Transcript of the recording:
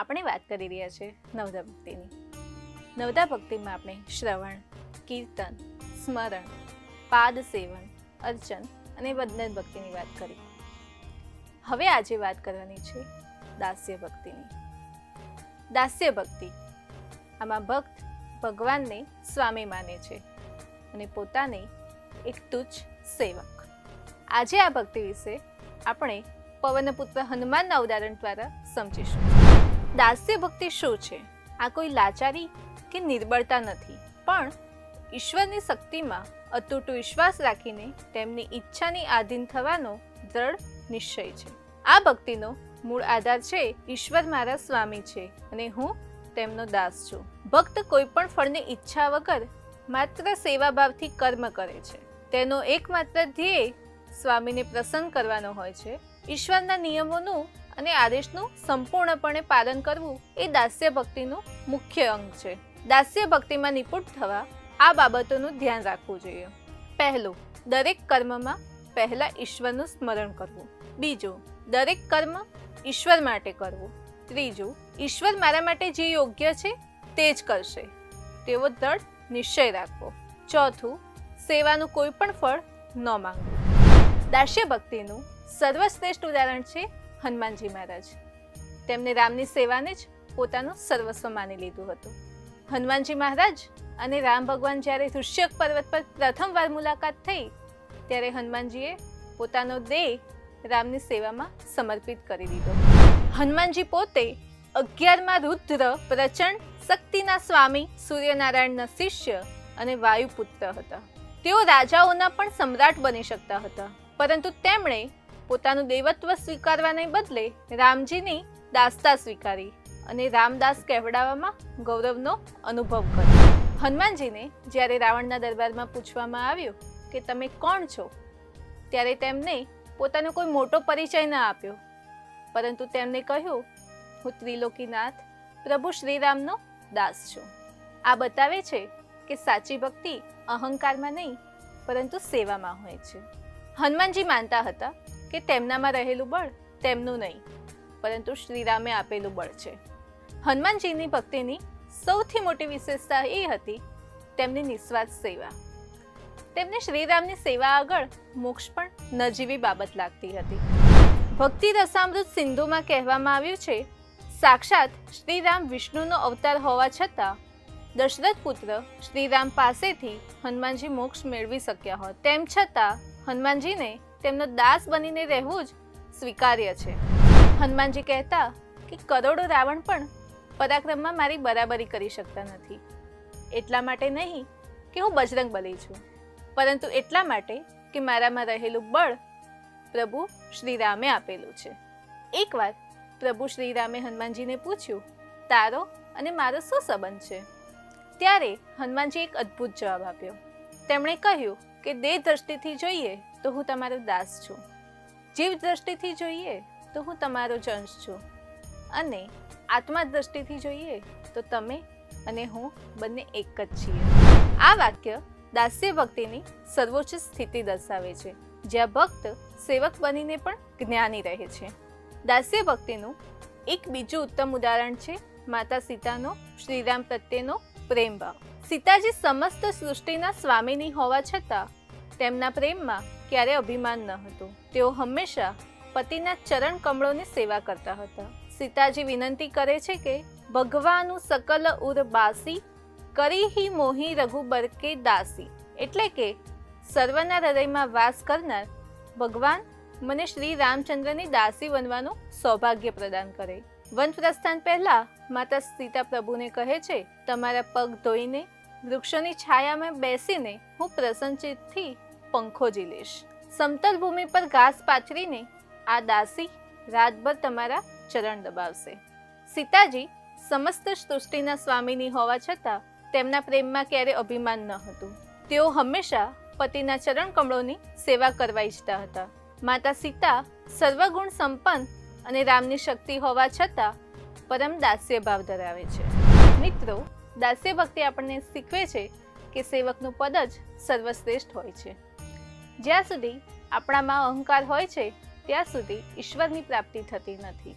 આપણે વાત કરી રહ્યા છીએ નવદા ભક્તિની. નવદા ભક્તિમાં આપણે શ્રવણ, કીર્તન, સ્મરણ, પાદ સેવન, અર્ચન અને વંદન ભક્તિની વાત કરી. હવે આજે વાત કરવાની છે દાસ્ય ભક્તિની. દાસ્ય ભક્તિ આમાં ભક્ત ભગવાનને સ્વામી માને છે અને પોતાને એક તુચ્છ સેવક. આજે આ ભક્તિ વિશે આપણે પવનપુત્ર હનુમાનના ઉદાહરણ દ્વારા સમજીશું. દાસ્ય ભક્તિ શું છે? આ કોઈ લાચારી કે નિર્બળતા નથી. પણ ઈશ્વરની શક્તિમાં અતૂટ વિશ્વાસ રાખીને તેમની ઈચ્છાની આધીન થવાનો દ્રઢ નિશ્ચય છે. આ ભક્તિનો મૂળ આધાર છે ઈશ્વર મારા સ્વામી છે અને હું તેમનો દાસ છું. ભક્ત કોઈ પણ ફળની ઈચ્છા વગર માત્ર સેવાભાવથી કર્મ કરે છે. તેનો એકમાત્ર ધ્યેય સ્વામીને પ્રસન્ન કરવાનો હોય છે ઈશ્વરના નિયમોનું અને આદેશનું સંપૂર્ણપણે પાલન કરવું એ દાસ્ય ભક્તિનું મુખ્ય અંગ છે. દાસ્ય ભક્તિમાં નિપુણ થવા આ બાબતોનું ધ્યાન રાખવું જોઈએ. પહેલું, દરેક કર્મમાં પહેલાં ઈશ્વરનું સ્મરણ કરવું. બીજું, દરેક કર્મ ઈશ્વર માટે કરવું. ત્રીજું, ઈશ્વર મારા માટે જે યોગ્ય છે તે જ કરશે. તેવો દ્રઢ નિશ્ચય રાખવો. ચોથું, સેવાનું કોઈ પણ ફળ ન માંગવું. દાસ્ય ભક્તિનું સર્વશ્રેષ્ઠ ઉદાહરણ છે હનુમાનજી મહારાજ. તેમને રામની સેવાને જ પોતાનું સર્વસ્વ માની લીધું હતું. હનુમાનજી મહારાજ અને રામ ભગવાન જ્યારે ઋષ્યક પર્વત પર પ્રથમવાર મુલાકાત થઈ, ત્યારે હનુમાનજીએ પોતાનો દેહ રામની સેવામાં સમર્પિત કરી દીધો. હનુમાનજી પોતે અગિયારમાં રુદ્ર પ્રચંડ શક્તિના સ્વામી સૂર્યનારાયણના શિષ્ય અને વાયુપુત્ર હતા. તેઓ રાજાઓના પણ સમ્રાટ બની શકતા હતા. પરંતુ તેમણે પોતાનું દેવત્વ સ્વીકારવાને બદલે રામજીની દાસતા સ્વીકારી અને રામદાસ કહેવડાવવામાં ગૌરવનો અનુભવ કર્યો. હનુમાનજીને જ્યારે રાવણના દરબારમાં પૂછવામાં આવ્યું કે તમે કોણ છો, ત્યારે તેમને પોતાનો કોઈ મોટો પરિચય ન આપ્યો. પરંતુ તેમણે કહ્યું, હું ત્રિલોકીનાથ, પ્રભુ શ્રીરામનો દાસ છું. આ બતાવે છે કે સાચી ભક્તિ અહંકારમાં નહીં, પરંતુ સેવામાં હોય છે. હનુમાનજી માનતા હતા કે તેમનામાં રહેલું બળ તેમનું નહીં, પરંતુ શ્રીરામે આપેલું બળ છે. હનુમાનજીની ભક્તિની સૌથી મોટી વિશેષતા એ હતી તેમની નિસ્વાર્થ સેવા. તેમને શ્રીરામની સેવા આગળ મોક્ષ પણ નજીવી બાબત લાગતી હતી. ભક્તિ રસામૃત સિંધુમાં કહેવામાં આવ્યું છે, સાક્ષાત શ્રીરામ વિષ્ણુનો અવતાર હોવા છતાં દશરથ પુત્ર શ્રીરામ પાસેથી હનુમાનજી મોક્ષ મેળવી શક્યા હોત. તેમ છતાં હનુમાનજીને તેમનો દાસ બનીને રહેવું જ સ્વીકાર્ય છે. હનુમાનજી કહેતા કે કરોડો રાવણ પણ પરાક્રમમાં મારી બરાબરી કરી શકતા નથી. એટલા માટે નહીં કે હું બજરંગ બલી છું. પરંતુ એટલા માટે કે મારામાં રહેલું બળ પ્રભુ શ્રીરામે આપેલું છે. એકવાર પ્રભુ શ્રીરામે હનુમાનજીને પૂછ્યું, તારો અને મારો શું સંબંધ છે? ત્યારે હનુમાનજી એક અદ્ભુત જવાબ આપ્યો. તેમણે કહ્યું કે દેહ દ્રષ્ટિથી જોઈએ તો હું તમારો દાસ છું. જીવ દ્રષ્ટિથી જોઈએ તો હું તમારો જંશ છું. અને આત્મા દ્રષ્ટિથી જોઈએ તો તમે અને હું બંને એક જ છીએ. આ વાક્ય દાસ્ય ભક્તિની સર્વોચ્ચ સ્થિતિ દર્શાવે છે, જ્યાં ભક્ત સેવક બનીને પણ જ્ઞાની રહે છે. દાસ્ય ભક્તિનું એક બીજું ઉત્તમ ઉદાહરણ છે માતા સીતાનો શ્રીરામ પ્રત્યેનો પ્રેમ ભાવ સીતાજી સમસ્ત સૃષ્ટિના સ્વામીની હોવા છતાં તેમના પ્રેમમાં ક્યારે અભિમાન ન હતું. તેઓ હંમેશા પતિના ચરણ કમળોની સેવા કરતા હતા. સીતાજી વિનંતી કરે છે કે ભગવાનું સકલ ઉર બાસી, કરીહી મોહી રઘુબર કે દાસી. એટલે કે સર્વના હૃદયમાં વાસ કરનાર ભગવાન મને શ્રી રામચંદ્રની દાસી બનવાનું સૌભાગ્ય પ્રદાન કરે. વન પ્રસ્થાન પહેલા માતા સીતા પ્રભુને કહે છે, તમારા પગ ધોઈને વૃક્ષોની છાયામાં બેસીને હું પ્રસન્નચિતથી પંખો ઝીલીશ. સમતલ ભૂમિ પર ઘાસ પાથરીને આ દાસી રાતભર તમારા ચરણ દબાવશે. સીતાજી સમસ્ત સૃષ્ટિના સ્વામીની હોવા છતાં તેમના પ્રેમમાં ક્યારે અભિમાન ન હતું. તેઓ હંમેશા પતિના ચરણ કમળોની સેવા કરવા ઈચ્છતા હતા. માતા સીતા સર્વગુણ સંપન્ન અને રામની શક્તિ હોવા છતાં પરમ દાસ્ય ભાવ ધરાવે છે. મિત્રો દાસ્ય ભક્તિ આપણને શીખવે છે કે સેવકનું પદ જ સર્વશ્રેષ્ઠ હોય છે. જ્યાં સુધી આપણામાં અહંકાર હોય છે ત્યાં સુધી ઈશ્વરની પ્રાપ્તિ થતી નથી.